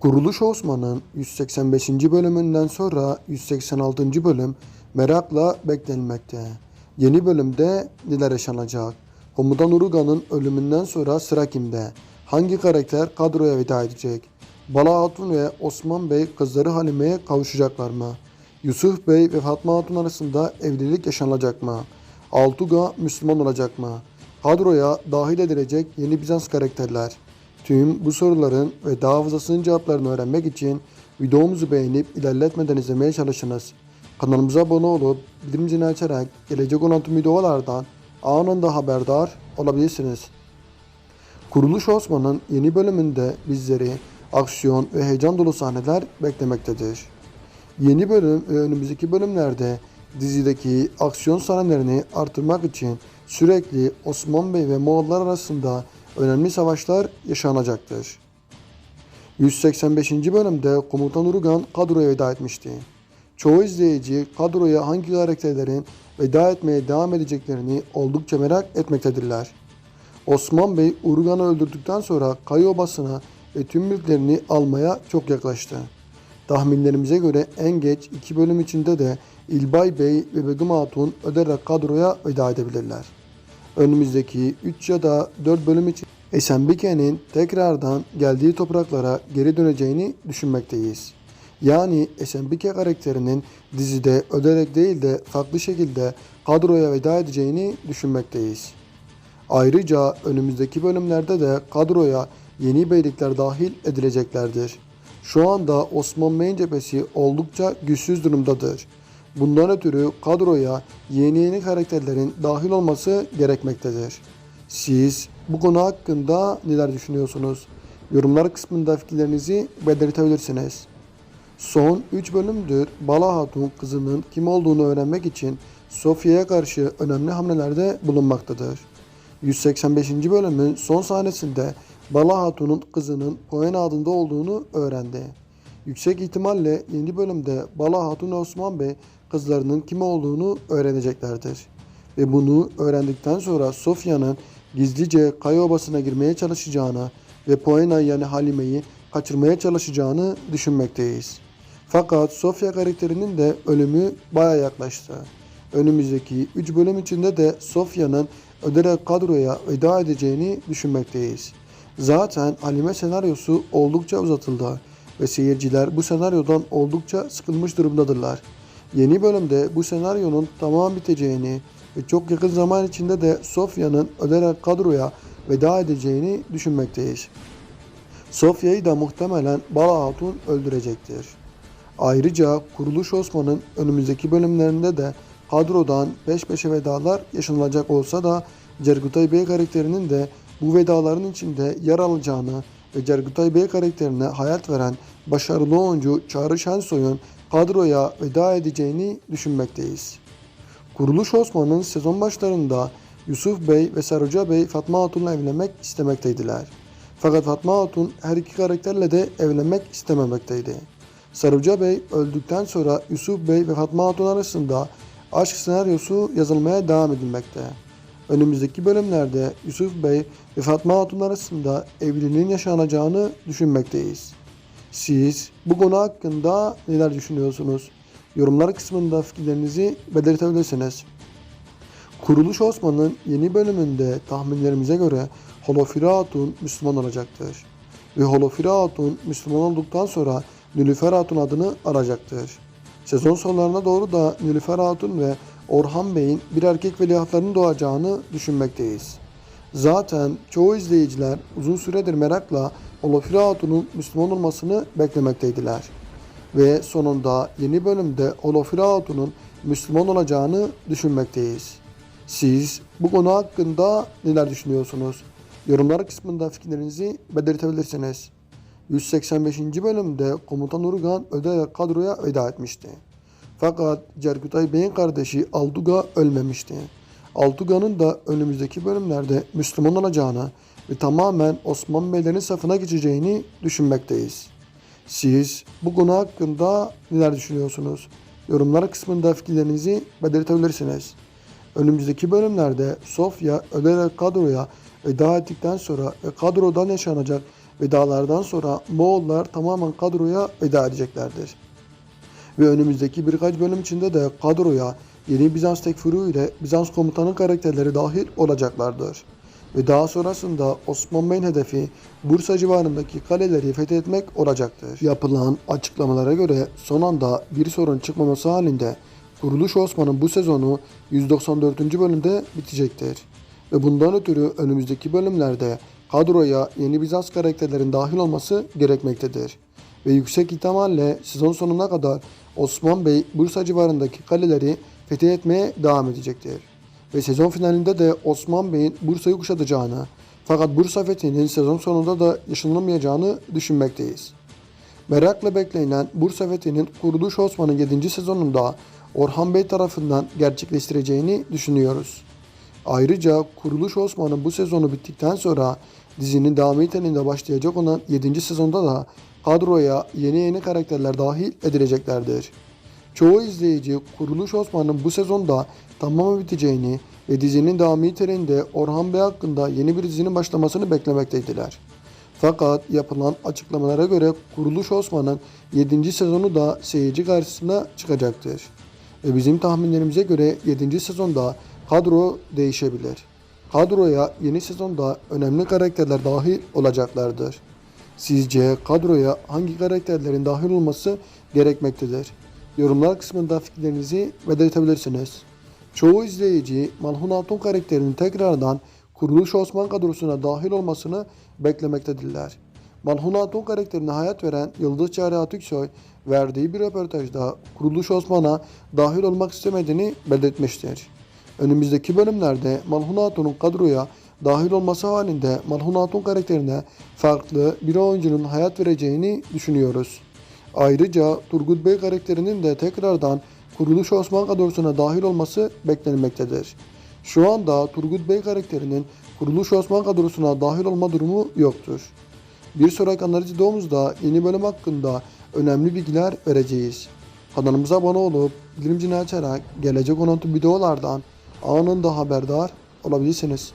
Kuruluş Osman'ın 185. bölümünden sonra 186. bölüm merakla beklenmekte. Yeni bölümde neler yaşanacak? Komutan Uruga'nın ölümünden sonra sıra kimde? Hangi karakter kadroya veda edecek? Bala Hatun ve Osman Bey kızları Halime'ye kavuşacaklar mı? Yusuf Bey ve Fatma Hatun arasında evlilik yaşanacak mı? Altuga Müslüman olacak mı? Kadroya dahil edilecek yeni Bizans karakterler. Tüm bu soruların ve daha fazlasının cevaplarını öğrenmek için videomuzu beğenip ilerletmeden izlemeye çalışınız. Kanalımıza abone olup bildirim zilini açarak gelecek olan tüm videolardan anında haberdar olabilirsiniz. Kuruluş Osman'ın yeni bölümünde bizleri aksiyon ve heyecan dolu sahneler beklemektedir. Yeni bölüm ve önümüzdeki bölümlerde dizideki aksiyon sahnelerini artırmak için sürekli Osman Bey ve Moğollar arasında önemli savaşlar yaşanacaktır. 185. bölümde Komutan Urugan kadroya veda etmişti. Çoğu izleyici kadroya hangi karakterlerin veda etmeye devam edeceklerini oldukça merak etmektedirler. Osman Bey Urugan'ı öldürdükten sonra Kayı Obası'na ve tüm mülklerini almaya çok yaklaştı. Tahminlerimize göre en geç iki bölüm içinde de İlbay Bey ve Begüm Hatun öderek kadroya veda edebilirler. Önümüzdeki 3 ya da 4 bölüm için Esenbike'nin tekrardan geldiği topraklara geri döneceğini düşünmekteyiz. Yani Esenbike karakterinin dizide öderek değil de farklı şekilde kadroya veda edeceğini düşünmekteyiz. Ayrıca önümüzdeki bölümlerde de kadroya yeni beylikler dahil edileceklerdir. Şu anda Osman Bey'in cephesi oldukça güçsüz durumdadır. Bundan ötürü kadroya yeni yeni karakterlerin dahil olması gerekmektedir. Siz bu konu hakkında neler düşünüyorsunuz? Yorumlar kısmında fikirlerinizi belirtebilirsiniz. Son 3 bölümdür Bala Hatun kızının kim olduğunu öğrenmek için Sofya'ya karşı önemli hamlelerde bulunmaktadır. 185. bölümün son sahnesinde Bala Hatun'un kızının Poena adında olduğunu öğrendi. Yüksek ihtimalle yeni bölümde Bala Hatun Osman Bey kızlarının kim olduğunu öğreneceklerdir. Ve bunu öğrendikten sonra Sofya'nın gizlice Kaya Obası'na girmeye çalışacağını ve Poena yani Halime'yi kaçırmaya çalışacağını düşünmekteyiz. Fakat Sofya karakterinin de ölümü baya yaklaştı. Önümüzdeki 3 bölüm içinde de Sofya'nın öderek kadroya veda edeceğini düşünmekteyiz. Zaten Halime senaryosu oldukça uzatıldı ve seyirciler bu senaryodan oldukça sıkılmış durumdadırlar. Yeni bölümde bu senaryonun tamam biteceğini ve çok yakın zaman içinde de Sofya'nın öderek kadroya veda edeceğini düşünmekteyiz. Sofya'yı da muhtemelen Bala Hatun öldürecektir. Ayrıca Kuruluş Osman'ın önümüzdeki bölümlerinde de kadrodan peş peşe vedalar yaşanılacak olsa da Cergutay Bey karakterinin de bu vedaların içinde yer alacağını ve Cergutay Bey karakterine hayat veren başarılı oyuncu Çağrı Şensoy'un kadroya veda edeceğini düşünmekteyiz. Kuruluş Osman'ın sezon başlarında Yusuf Bey ve Saruca Bey Fatma Hatun'la evlenmek istemekteydiler. Fakat Fatma Hatun her iki karakterle de evlenmek istememekteydi. Saruca Bey öldükten sonra Yusuf Bey ve Fatma Hatun arasında aşk senaryosu yazılmaya devam edilmekte. Önümüzdeki bölümlerde Yusuf Bey ve Fatma Hatun arasında evliliğin yaşanacağını düşünmekteyiz. Siz bu konu hakkında neler düşünüyorsunuz? Yorumlar kısmında fikirlerinizi belirtebilirsiniz. Kuruluş Osman'ın yeni bölümünde tahminlerimize göre Holofira Hatun Müslüman olacaktır. Ve Holofira Hatun Müslüman olduktan sonra Nülüfer Hatun adını aracaktır. Sezon sonlarına doğru da Nülüfer Hatun ve Orhan Bey'in bir erkek veliahtlarının doğacağını düşünmekteyiz. Zaten çoğu izleyiciler uzun süredir merakla Holofira Hatun'un Müslüman olmasını beklemekteydiler. Ve sonunda yeni bölümde Holofira Hatun'un Müslüman olacağını düşünmekteyiz. Siz bu konu hakkında neler düşünüyorsunuz? Yorumlar kısmında fikirlerinizi belirtebilirsiniz. 185. bölümde Komutan Urgan öderek kadroya veda etmişti. Fakat Cerkutay Bey'in kardeşi Altuga ölmemişti. Altuga'nın da önümüzdeki bölümlerde Müslüman olacağını ve tamamen Osman Beylerin safına geçeceğini düşünmekteyiz. Siz bu konu hakkında neler düşünüyorsunuz? Yorumlar kısmında fikirlerinizi belirtebilirsiniz. Önümüzdeki bölümlerde Sofya öderek kadroya veda ettikten sonra ve kadrodan yaşanacak Vedalardan sonra Moğollar tamamen kadroya veda edeceklerdir. Ve önümüzdeki birkaç bölüm içinde de kadroya yeni Bizans tekfuru ile Bizans komutanı karakterleri dahil olacaklardır. Ve daha sonrasında Osman Bey'in hedefi Bursa civarındaki kaleleri fethetmek olacaktır. Yapılan açıklamalara göre son anda bir sorun çıkmaması halinde Kuruluş Osman'ın bu sezonu 194. bölümde bitecektir. Ve bundan ötürü önümüzdeki bölümlerde kadroya yeni Bizans karakterlerin dahil olması gerekmektedir. Ve yüksek ihtimalle sezon sonuna kadar Osman Bey Bursa civarındaki kaleleri fethetmeye devam edecektir. Ve sezon finalinde de Osman Bey'in Bursa'yı kuşatacağını fakat Bursa fethinin sezon sonunda da yaşanılmayacağını düşünmekteyiz. Merakla beklenen Bursa fethinin Kuruluş Osman'ın 7. sezonunda Orhan Bey tarafından gerçekleştireceğini düşünüyoruz. Ayrıca Kuruluş Osman'ın bu sezonu bittikten sonra dizinin devam niteliğinde başlayacak olan 7. sezonda da kadroya yeni yeni karakterler dahil edileceklerdir. Çoğu izleyici Kuruluş Osman'ın bu sezonda tamamen biteceğini ve dizinin devam niteliğinde Orhan Bey hakkında yeni bir dizinin başlamasını beklemekteydiler. Fakat yapılan açıklamalara göre Kuruluş Osman'ın 7. sezonu da seyirci karşısına çıkacaktır. Ve bizim tahminlerimize göre 7. sezonda kadro değişebilir. Kadroya yeni sezonda önemli karakterler dahil olacaklardır. Sizce kadroya hangi karakterlerin dahil olması gerekmektedir? Yorumlar kısmında fikirlerinizi belirtebilirsiniz. Çoğu izleyici Malhun Hatun karakterinin tekrardan Kuruluş Osman kadrosuna dahil olmasını beklemektedirler. Malhun Hatun karakterine hayat veren Yıldız Çağrı Atüksoy verdiği bir röportajda Kuruluş Osman'a dahil olmak istemediğini belirtmiştir. Önümüzdeki bölümlerde Malhun Hatun'un kadroya dahil olması halinde Malhun Hatun karakterine farklı bir oyuncunun hayat vereceğini düşünüyoruz. Ayrıca Turgut Bey karakterinin de tekrardan Kuruluş Osman kadrosuna dahil olması beklenmektedir. Şu anda Turgut Bey karakterinin Kuruluş Osman kadrosuna dahil olma durumu yoktur. Bir sonraki analiz videomuzda yeni bölüm hakkında önemli bilgiler vereceğiz. Kanalımıza abone olup bildirim zilini açarak gelecek olan videolardan anında haberdar olabilirsiniz.